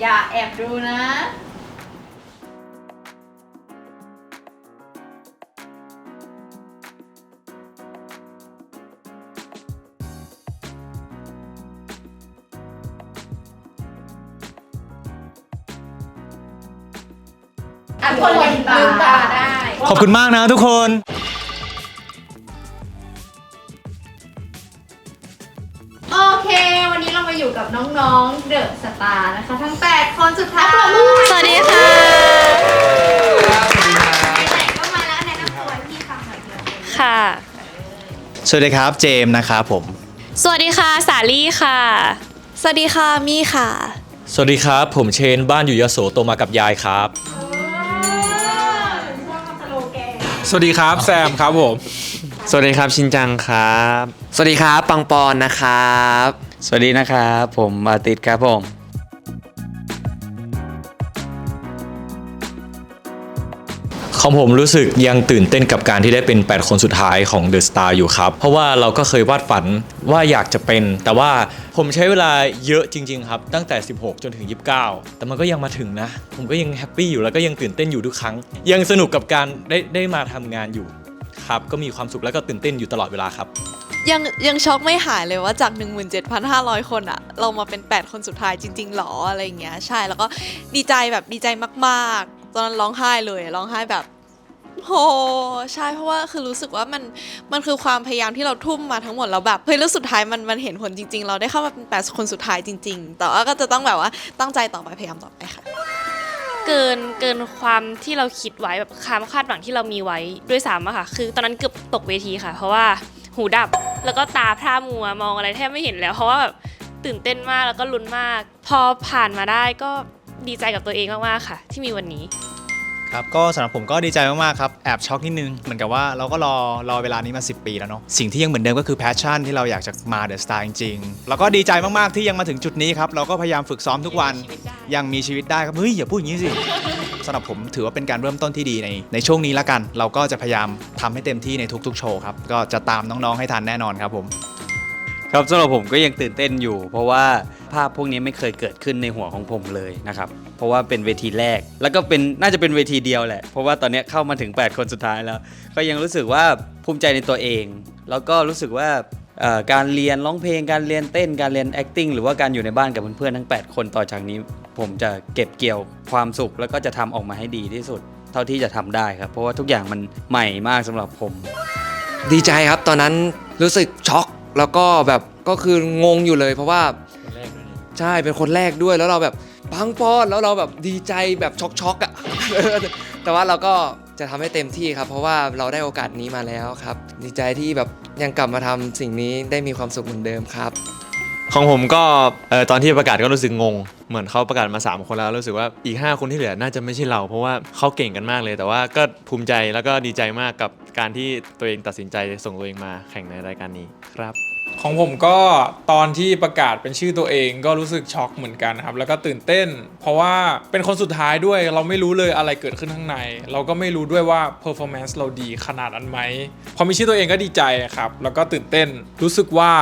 อย่าแอบดูนะอะคนลืมตาตาได้ ขอบคุณมากนะทุกคน มาอยู่กับน้องๆ เดอะสตาร์นะคะ ทั้ง 8 คนสุดท้ายสวัสดีค่ะไหนๆก็มาแล้วแนะนำตัวให้พี่ฟังหน่อยเถอะค่ะ สวัสดีครับเจมส์นะครับผม สวัสดีค่ะ สาลี่ค่ะ สวัสดีค่ะมี่ค่ะ สวัสดีครับ ผมเชนบ้านอยู่ยโสโตมากับยายครับ สวัสดีครับแซมครับผม สวัสดีครับชินจังครับ สวัสดีครับปังปอนนะครับ สวัสดีนะครับผมอาติดครับผมของผมรู้สึกยังตื่นเต้นกับการที่ได้เป็น 8 คนสุดท้ายของ The Star อยู่ครับ เพราะว่าเราก็เคยวาดฝันว่าอยากจะเป็น แต่ว่าผมใช้เวลาเยอะจริง ๆ ครับ ตั้งแต่ 16 จนถึง 29 แต่มันก็ยังมาถึงนะ ผมก็ยังแฮปปี้อยู่แล้วก็ยังตื่นเต้นอยู่ทุกครั้ง ยังสนุกกับการได้ได้มาทำงานอยู่ครับ ก็มีความสุขแล้วก็ตื่นเต้นอยู่ตลอดเวลาครับ ยังยังช็อกไม่หายเลยว่าจาก 17,500 คนอะเรามาเป็น 8 คนสุดท้ายจริงๆหรออะไรอย่างเงี้ยใช่แล้วก็ดีใจแบบดีใจมากๆ ตอนนั้นร้องไห้เลยร้องไห้แบบโหใช่เพราะว่าคือรู้สึกว่ามันมันคือความพยายามที่เราทุ่มมาทั้งหมดแล้วแบบเฮ้ยแล้วสุดท้ายมันมันเห็นผลจริง ๆ เราได้เข้ามาเป็น8คนสุดท้ายจริง ๆ แต่ว่าก็จะต้องแบบว่าตั้งใจต่อไปพยายามต่อไปค่ะ เกินเกินความที่เราคิดไว้แบบความคาดหวังที่เรามีไว้ด้วยซ้ำอะค่ะ คือตอนนั้นเกือบตกเวทีค่ะ เพราะว่า หูดับ แล้วก็ตาพร่ามัวมองอะไรแทบไม่เห็นแล้ว เพราะว่าแบบตื่นเต้นมากแล้วก็ลุ้นมาก พอผ่านมาได้ก็ดีใจกับตัวเองมากๆค่ะ ที่มีวันนี้ ครับก็สำหรับผมก็ดีใจมากๆครับแอบช็อกนิดนึง เหมือนกับว่าเราก็รอรอเวลานี้มา 10 ปีแล้วเนาะสิ่งที่ยังเหมือนเดิมก็คือแพชชั่นที่เราอยากจะมาเดอะสตาร์จริงๆแล้วก็ดีใจมากๆที่ยังมาถึงจุดนี้ครับเราก็พยายามฝึกซ้อมทุกวันยังมีชีวิตได้ครับเฮ้ยอย่าพูดอย่างนี้สิ สำหรับผมถือว่าเป็นการเริ่มต้นที่ดีในในช่วงนี้ละกัน เราก็จะพยายามทำให้เต็มที่ในทุกๆโชว์ครับก็จะตามน้องๆให้ทันแน่นอนครับผมครับสำหรับผมก็ยังตื่นเต้นอยู่ เพราะว่าภาพพวกนี้ไม่เคยเกิดขึ้นในหัวของผมเลยนะครับ เพราะว่าเป็นเวทีแรก แล้วก็เป็นน่าจะเป็นเวทีเดียวแหละ เพราะว่าตอนนี้เข้ามาถึง 8 คนสุดท้ายแล้ว ก็ยังรู้สึกว่าภูมิใจในตัวเอง แล้วก็รู้สึกว่าการเรียนร้องเพลงการเรียนเต้นการเรียน acting หรือว่าการอยู่ในบ้านกับเพื่อนๆทั้ง 8 คนต่อจากนี้ ผมจะเก็บเกี่ยวความสุข แล้วก็จะทำออกมาให้ดีที่สุด เท่าที่จะทำได้ครับ เพราะว่าทุกอย่างมันใหม่มากสำหรับผม ดีใจครับตอนนั้นรู้สึกช็อกแล้วก็แบบก็คืองงอยู่เลยเพราะว่าใช่เป็นคนแรกด้วยแล้วเราแบบปังปอนแล้วเราแบบดีใจแบบช็อกช็อกๆอะแต่ว่าเราก็จะทำให้เต็มที่ครับ เพราะว่าเราได้โอกาสนี้มาแล้วครับ ดีใจที่แบบยังกลับมาทำสิ่งนี้ได้มีความสุขเหมือนเดิมครับ ของผมก็เออตอนที่ประกาศก็รู้สึกงง เหมือนเขาประกาศมา 3 คนแล้วรู้สึกว่าอีก 5 คนที่เหลือน่าจะไม่ใช่เรา เพราะว่าเขาเก่งกันมากเลย แต่ว่าก็ภูมิใจแล้วก็ดีใจมากกับการที่ตัวเองตัดสินใจส่งตัวเองมาแข่งในรายการนี้ครับ ของผมก็ตอนที่ประกาศเป็นชื่อตัวเองก็รู้สึกช็อกเหมือนกันครับ แล้วก็ตื่นเต้น เพราะว่าเป็นคนสุดท้ายด้วยเราไม่รู้เลยอะไรเกิดขึ้นข้างใน เราก็ไม่รู้ด้วยว่า performance เราดีขนาดนั้นไหมพอมีชื่อตัวเองก็ดีใจครับ แล้วก็ตื่นเต้นรู้สึกว่า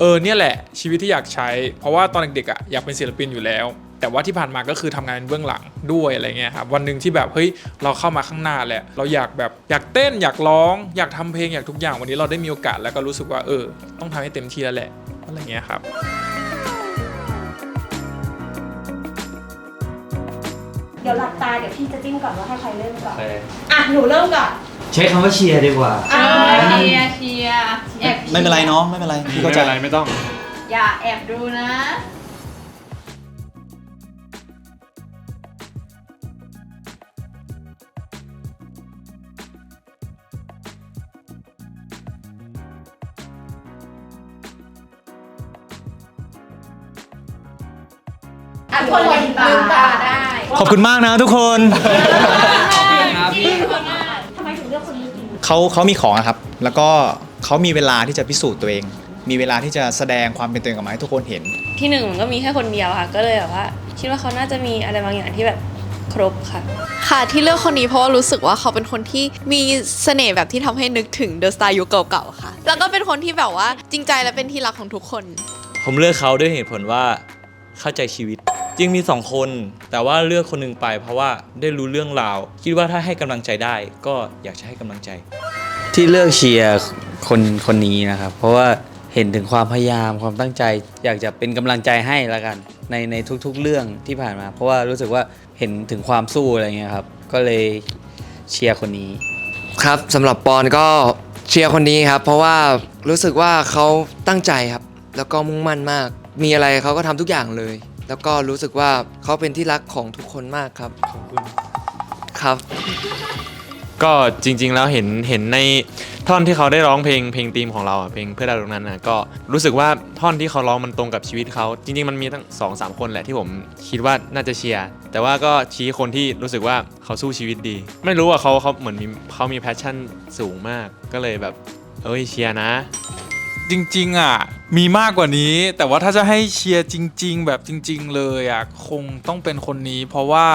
เออเนี่ยแหละชีวิตที่อยากใช้ เพราะว่าตอนเด็กๆอะอยากเป็นศิลปินอยู่แล้ว แต่ว่าที่ผ่านมาก็คือทำงานเป็นเบื้องหลังด้วยอะไรเงี้ยครับวันหนึ่งที่แบบเฮ้ยเราเข้ามาข้างหน้าแหละเราอยากแบบอยากเต้นอยากร้องอยากทำเพลงอยากทุกอย่างวันนี้เราได้มีโอกาสแล้วก็รู้สึกว่าเออ ต้องทำให้เต็มที่แล้วแหละอะไรเงี้ยครับเดี๋ยวหลับตาเดี๋ยวพี่จะจิ้มก่อนว่าให้ใครเริ่มก่อนอะหนูเริ่มก่อนใช้คำว่าเชียร์ดีกว่าอะเชียร์เชียร์แอบชียไม่เป็นไรเนาะไม่เป็นไรพี่เข้าใจไม่ต้อง อย่าแอบดูนะ คนลืมตาตาได้ขอบคุณมากนะทุกคนทำไมถึงเลือกคนนี้เขาเขามีของอะครับ แล้วก็เขามีเวลาที่จะพิสูจน์ตัวเอง มีเวลาที่จะแสดงความเป็นตัวเองออกมาให้ทุกคนเห็น ที่หนึ่งมันก็มีแค่คนเดียวค่ะ ก็เลยแบบว่า คิดว่าเขาน่าจะมีอะไรบางอย่างที่แบบครบค่ะ ค่ะที่เลือกคนนี้เพราะว่ารู้สึกว่าเขาเป็นคนที่มีเสน่ห์แบบที่ทำให้นึกถึงเดอะสตาร์ยุคเก่าๆค่ะ แล้วก็เป็นคนที่แบบว่าจริงใจและเป็นที่รักของทุกคน ผมเลือกเขาด้วยเหตุผลว่าเข้าใจชีวิต จริงมีสองคน แต่ว่าเลือกคนหนึ่งไปเพราะว่าได้รู้เรื่องราว คิดว่าถ้าให้กำลังใจได้ก็อยากจะให้กำลังใจ ที่เลือกเชียร์คนคนนี้นะครับ เพราะว่าเห็นถึงความพยายามความตั้งใจ อยากจะเป็นกำลังใจให้ละกัน ในในทุกๆเรื่องที่ผ่านมา เพราะว่ารู้สึกว่าเห็นถึงความสู้อะไรเงี้ยครับ ก็เลยเชียร์คนนี้ ครับสำหรับปอนก็เชียร์คนนี้ครับ เพราะว่ารู้สึกว่าเขาตั้งใจครับ แล้วก็มุ่งมั่นมาก มีอะไรเขาก็ทำทุกอย่างเลย แล้วก็รู้สึกว่าเขาเป็นที่รักของทุกคนมากครับ ขอบคุณครับ ก็จริง ๆ แล้วเห็นเห็นในท่อนที่เขาได้ร้องเพลงเพลงธีมของเราอะเพลงเพื่อดาวดวงนั้นนะก็รู้สึกว่าท่อนที่เขาร้องมันตรงกับชีวิตเขาจริง ๆ มันมีทั้งสองสามคนแหละที่ผมคิดว่าน่าจะเชียร์แต่ว่าก็ชี้คนที่รู้สึกว่าเขาสู้ชีวิตดี ไม่รู้ว่าเขาเขาเหมือนมีเขามีแพชชั่นสูงมาก ก็เลยแบบเอ้ยเชียร์นะ จริง ๆ อะ มีมากกว่านี้ แต่ว่าถ้าจะให้เชียร์จริง ๆ แบบจริง ๆ เลยอะคงต้องเป็นคนนี้ เพราะว่า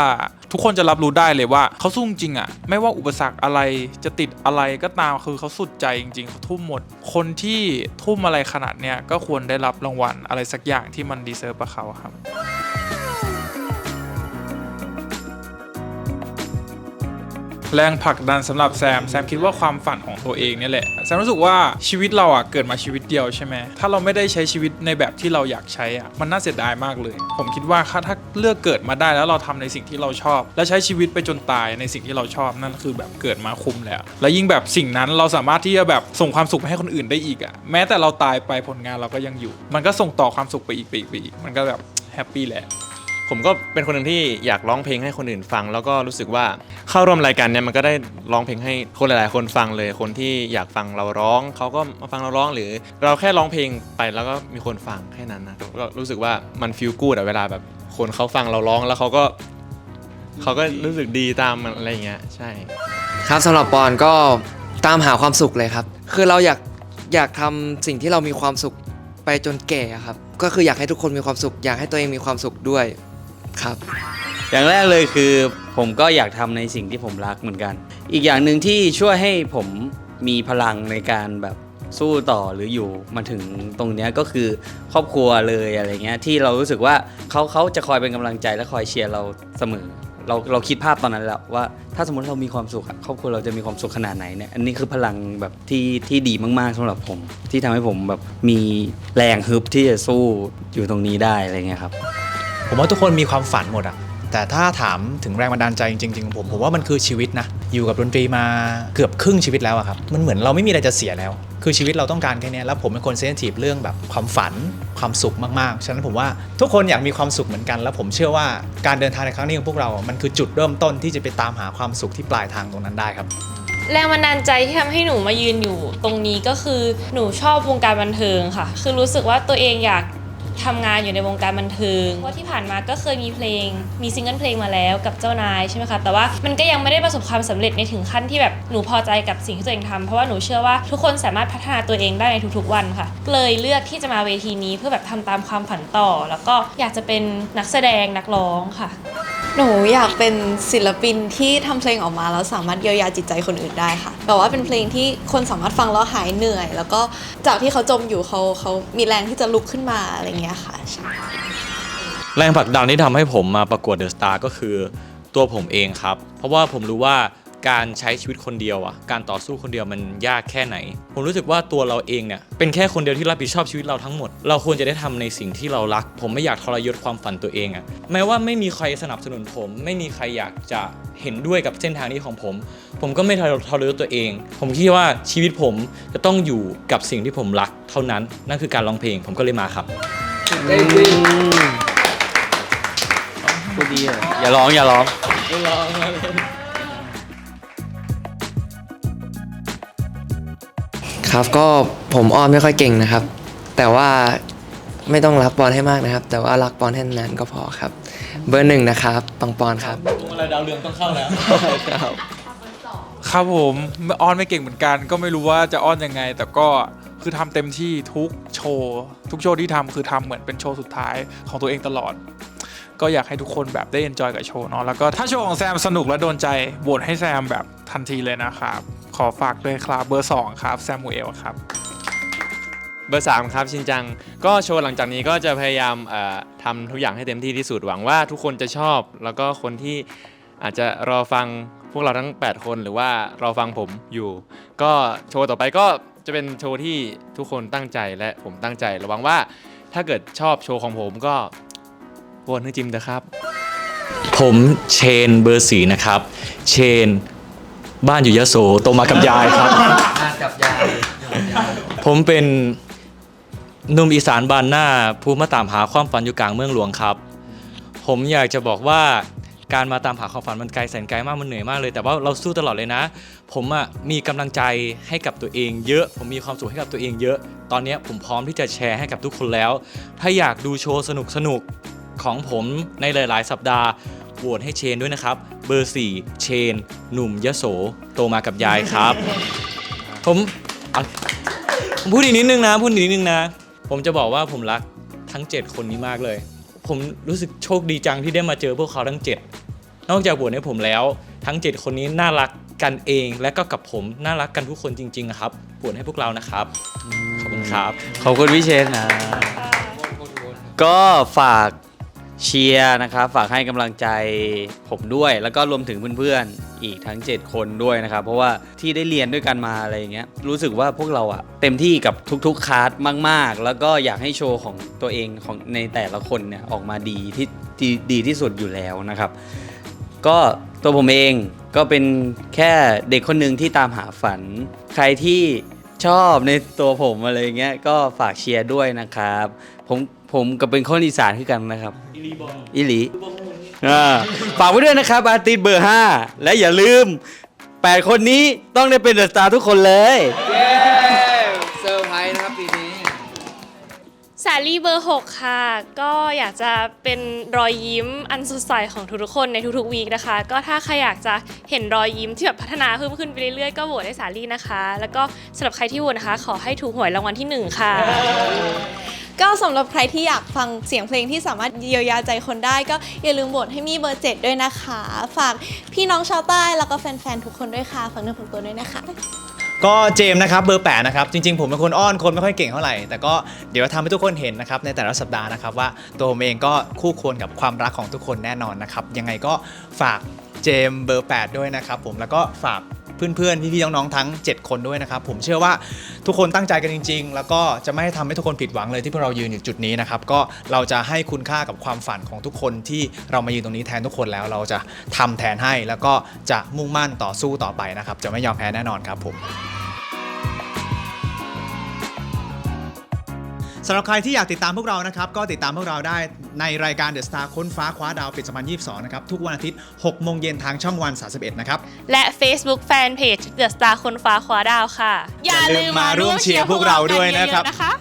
ทุกคนจะรับรู้ได้เลยว่าเขาสู้จริงอะ ไม่ว่าอุปสรรคอะไรจะติดอะไรก็ตามคือเขาสุดใจจริงๆเขาทุ่มหมด คนที่ทุ่มอะไรขนาดเนี้ยก็ควรได้รับรางวัลอะไรสักอย่างที่มันดีเซิร์ฟกับเขาครับ แรงผลักดันสำหรับแซมแซมคิดว่าความฝันของตัวเองเนี่ยแหละแซมรู้สึกว่าชีวิตเราอะเกิดมาชีวิตเดียวใช่ไหมถ้าเราไม่ได้ใช้ชีวิตในแบบที่เราอยากใช้อะมันน่าเสียดายมากเลย ผมคิดว่าถ้าถ้าเลือกเกิดมาได้แล้วเราทำในสิ่งที่เราชอบ และใช้ชีวิตไปจนตายในสิ่งที่เราชอบนั่นคือแบบเกิดมาคุ้มแล้ว และยิ่งแบบสิ่งนั้นเราสามารถที่จะแบบส่งความสุขไปให้คนอื่นได้อีกอะแม้แต่เราตายไปผลงานเราก็ยังอยู่ มันก็ส่งต่อความสุขไปอีกไปอีกไปอีกมันก็แบบแฮปปี้แหละ ผมก็เป็นคนหนึ่งที่อยากร้องเพลงให้คนอื่นฟัง แล้วก็รู้สึกว่าเข้าร่วมรายการเนี่ยมันก็ได้ร้องเพลงให้คนหลายๆ คนฟังเลย คนที่อยากฟังเราร้องเขาก็มาฟังเราร้องหรือ เราแค่ร้องเพลงไปแล้วก็มีคนฟังแค่นั้นนะก็รู้สึกว่ามันฟีลกูดอะเวลาแบบ คนเขาฟังเราร้องแล้วเขาก็เขาก็รู้สึกดีตามอะไรอย่างเงี้ยใช่ ครับสำหรับปอนก็ตามหาความสุขเลยครับ คือเราอยากอยากทำสิ่งที่เรามีความสุขไปจนแก่ครับ ก็คืออยากให้ทุกคนมีความสุข อยากให้ตัวเองมีความสุขด้วย ครับ อย่างแรกเลยคือผมก็อยากทำในสิ่งที่ผมรักเหมือนกัน อีกอย่างหนึ่งที่ช่วยให้ผมมีพลังในการแบบสู้ต่อหรืออยู่มาถึงตรงนี้ก็คือครอบครัวเลยอะไรเงี้ยที่เรารู้สึกว่าเขาเขาจะคอยเป็นกำลังใจและคอยเชียร์เราเสมอ เราเราคิดภาพตอนนั้นแล้วว่าถ้าสมมติเรามีความสุขครอบครัวเราจะมีความสุขขนาดไหนเนี่ยอันนี้คือพลังแบบที่ที่ดีมากๆสำหรับผม ที่ทำให้ผมแบบมีแรงฮึบที่จะสู้อยู่ตรงนี้ได้อะไรเงี้ยครับ ผมว่าทุกคนมีความฝันหมดอะแต่ถ้าถามถึงแรงบันดาลใจจริงๆของผมผมว่ามันคือชีวิตนะ อยู่กับดนตรีมาเกือบครึ่งชีวิตแล้วครับ มันเหมือนเราไม่มีอะไรจะเสียแล้ว คือชีวิตเราต้องการแค่นี้แล้วผมเป็นคนเซนซิทีฟเรื่องแบบความฝันความสุขมากๆ ฉะนั้นผมว่าทุกคนอยากมีความสุขเหมือนกัน แล้วผมเชื่อว่าการเดินทางในครั้งนี้ของพวกเรา มันคือจุดเริ่มต้นที่จะไปตามหาความสุขที่ปลายทางตรงนั้นได้ครับแรงบันดาลใจที่ทำให้หนูมายืนอยู่ตรงนี้ก็คือหนูชอบวงการบันเทิงค่ะ คือรู้สึกว่าตัวเองอยาก ทำงานอยู่ในวงการบันเทิง เพราะที่ผ่านมาก็เคยมีเพลง มีซิงเกิลเพลงมาแล้วกับเจ้านายใช่ไหมคะ แต่ว่ามันก็ยังไม่ได้ประสบความสำเร็จในถึงขั้นที่แบบหนูพอใจกับสิ่งที่ตัวเองทำเพราะว่าหนูเชื่อว่าทุกคนสามารถพัฒนาตัวเองได้ในทุกๆวันค่ะ เลยเลือกที่จะมาเวทีนี้เพื่อแบบทำตามความฝันต่อ แล้วก็อยากจะเป็นนักแสดงนักร้องค่ะ หนูอยากเป็นศิลปินที่ทำเพลงออกมาแล้วสามารถเยียวยาจิตใจคนอื่นได้ค่ะแบบว่าเป็นเพลงที่คนสามารถฟังแล้วหายเหนื่อย แล้วก็จากที่เขาจมอยู่เขาเขามีแรงที่จะลุกขึ้นมาอะไรเงี้ยค่ะใช่แรงผลักดันที่ทำให้ผมมาประกวดเดอะสตาร์ก็คือตัวผมเองครับ เพราะว่าผมรู้ว่า การใช้ชีวิตคนเดียวอะการต่อสู้คนเดียวมันยากแค่ไหน ผมรู้สึกว่าตัวเราเองเนี่ยเป็นแค่คนเดียวที่รับผิดชอบชีวิตเราทั้งหมด เราควรจะได้ทำในสิ่งที่เรารัก ผมไม่อยากทรยศความฝันตัวเองอะแม้ว่าไม่มีใครสนับสนุนผม ไม่มีใครอยากจะเห็นด้วยกับเส้นทางนี้ของผม ผมก็ไม่ทรยศตัวเอง ผมคิดว่าชีวิตผมจะต้องอยู่กับสิ่งที่ผมรัก เท่านั้นนั่นคือการร้องเพลงผมก็เลยมาครับพูดดีเลยอย่าร้องอย่าร้อง ครับก็ผมอ้อนไม่ค่อยเก่งนะครับ แต่ว่าไม่ต้องรักปอนให้มากนะครับ แต่ว่ารักปอนให้นานๆก็พอครับ เบอร์หนึ่งนะครับปังปอนครับอะไรดาวเรืองต้องเข้าแล้ว ครับ ครับผมไม่อ้อนไม่เก่งเหมือนกัน ก็ไม่รู้ว่าจะอ้อนยังไง แต่ก็คือทำเต็มที่ทุกโชว์ ทุกโชว์ที่ทำคือทำเหมือนเป็นโชว์สุดท้ายของตัวเองตลอด ก็อยากให้ทุกคนแบบได้เอนจอยกับโชว์เนาะแล้วก็ถ้าโชว์ของแซมสนุกและโดนใจโหวตให้แซมแบบทันทีเลยนะครับ ขอฝากด้วยครับเบอร์ 2 ครับแซมมูเอลครับเบอร์3ครับชินจังก็โชว์หลังจากนี้ก็จะพยายามทำทุกอย่างให้เต็มที่ที่สุดหวังว่าทุกคนจะชอบ แล้วก็คนที่อาจจะรอฟังพวกเราทั้ง 8 คนหรือว่ารอฟังผมอยู่ ก็โชว์ต่อไปก็จะเป็นโชว์ที่ทุกคนตั้งใจและผมตั้งใจระวังว่าถ้าเกิดชอบโชว์ของผมก็ โหวตให้จิมเถอะครับ ผมเชนเบอร์สีนะครับ เชน บ้านอยู่ยโสโตมากับยายครับกับยายผมเป็นหนุ่มอีสานบานหน้า ผู้มาตามหาความฝันอยู่กลางเมืองหลวงครับ ผมอยากจะบอกว่าการมาตามหาความฝันมันไกลแสนไกลมากมันเหนื่อยมากเลย แต่ว่าเราสู้ตลอดเลยนะ ผมอะมีกำลังใจให้กับตัวเองเยอะ ผมมีความสุขให้กับตัวเองเยอะ ตอนเนี้ยผมพร้อมที่จะแชร์ให้กับทุกคนแล้ว ถ้าอยากดูโชว์สนุกสนุกๆ ของผมในหลาย ๆ สัปดาห์โหวตให้เชนด้วยนะครับ เบอร์ 4 เชน หนุ่มยโสโตมากับยายครับ ผมอะผมพูดอีกนิดนึงนะพูดอีกนิดนึงนะ ผมจะบอกว่าผมรักทั้ง 7 คนนี้มากเลย ผมรู้สึกโชคดีจังที่ได้มาเจอพวกเขาทั้ง 7 นอกจากบวชให้ผมแล้ว ทั้ง 7 คนนี้น่ารักกันเองและก็กับผมน่ารักกันทุกคนจริง ๆ นะครับบวชให้พวกเรานะครับขอบคุณครับ ขอบคุณพี่เชนนะ ก็ฝาก เชียร์นะครับฝากให้กำลังใจผมด้วย แล้วก็รวมถึงเพื่อนๆ อีกทั้ง 7 คนด้วยนะครับ เพราะว่าที่ได้เรียนด้วยกันมาอะไรอย่างเงี้ยรู้สึกว่าพวกเราอะเต็มที่กับทุกๆคลาสมาก ๆ แล้วก็อยากให้โชว์ของตัวเองของในแต่ละคนเนี่ยออกมาดีที่ดีดีที่สุดอยู่แล้วนะครับ ก็ตัวผมเองก็เป็นแค่เด็กคนหนึ่งที่ตามหาฝัน ใครที่ชอบในตัวผมอะไรเงี้ยก็ฝากเชียร์ด้วยนะครับ ผม ผมก็เป็นคนอีสานคือกันนะครับอีหลีอ่าฝากไว้ด้วยนะครับ อาร์ติสเบอร์ 5 และอย่าลืม 8 คนนี้ต้องได้เป็นเดอะสตาร์ทุกคนเลย เซอร์ไพรส์นะครับปีนี้ สาลี่เบอร์ 6 ค่ะ ก็อยากจะเป็นรอยยิ้มอันสดใสของทุกๆคนในทุกๆวีคนะคะ ก็ถ้าใครอยากจะเห็นรอยยิ้มที่แบบพัฒนาเพิ่มขึ้นไปเรื่อยๆ ก็โหวตให้สาลี่นะคะ แล้วก็สำหรับใครที่โหวตนะคะ ขอให้ถูกหวยรางวัลที่1ค่ะ ก็สำหรับใครที่อยากฟังเสียงเพลงที่สามารถเยียวยาใจคนได้ ก็อย่าลืมโหวตให้มีเบอร์7ด้วยนะคะ ฝากพี่น้องชาวใต้แล้วก็แฟนๆทุกคนด้วยค่ะฝากเนื้อฝากตัวด้วยนะคะ ก็เจมส์นะครับเบอร์8นะครับจริงๆ ผมเป็นคนอ้อนคนไม่ค่อยเก่งเท่าไหร่แต่ก็เดี๋ยวทำให้ทุกคนเห็นนะครับในแต่ละสัปดาห์นะครับว่าตัวผมเองก็คู่ควรกับความรักของทุกคนแน่นอนนะครับยังไงก็ฝากเจมส์เบอร์8ด้วยนะครับผมแล้วก็ฝาก เพื่อนๆพี่ๆน้องๆทั้ง 7 คนด้วยนะครับผมเชื่อว่าทุกคนตั้งใจกันจริง ๆ แล้วก็จะไม่ให้ทำให้ทุกคนผิดหวังเลยที่พวกเรายืนอยู่จุดนี้นะครับก็เราจะให้คุณค่ากับความฝันของทุกคนที่เรามายืนตรงนี้แทนทุกคนแล้วเราจะทำแทนให้แล้วก็จะมุ่งมั่นต่อสู้ต่อไปนะครับจะไม่ยอมแพ้แน่นอนครับผม สำหรับใครที่อยากติดตามพวกเรานะครับ ก็ติดตามพวกเราได้ในรายการ The Star ค้นฟ้าคว้าดาวปิด2022 นะครับ ทุกวันอาทิตย์ 6 โมงเย็นทางช่องวัน 31 นะครับ และ Facebook Fanpage The Star คนฟ้าคว้าดาวค่ะอย่าลืมมาร่วมเชียร์พวกเราด้วยนะครับกัเยอๆนะคะ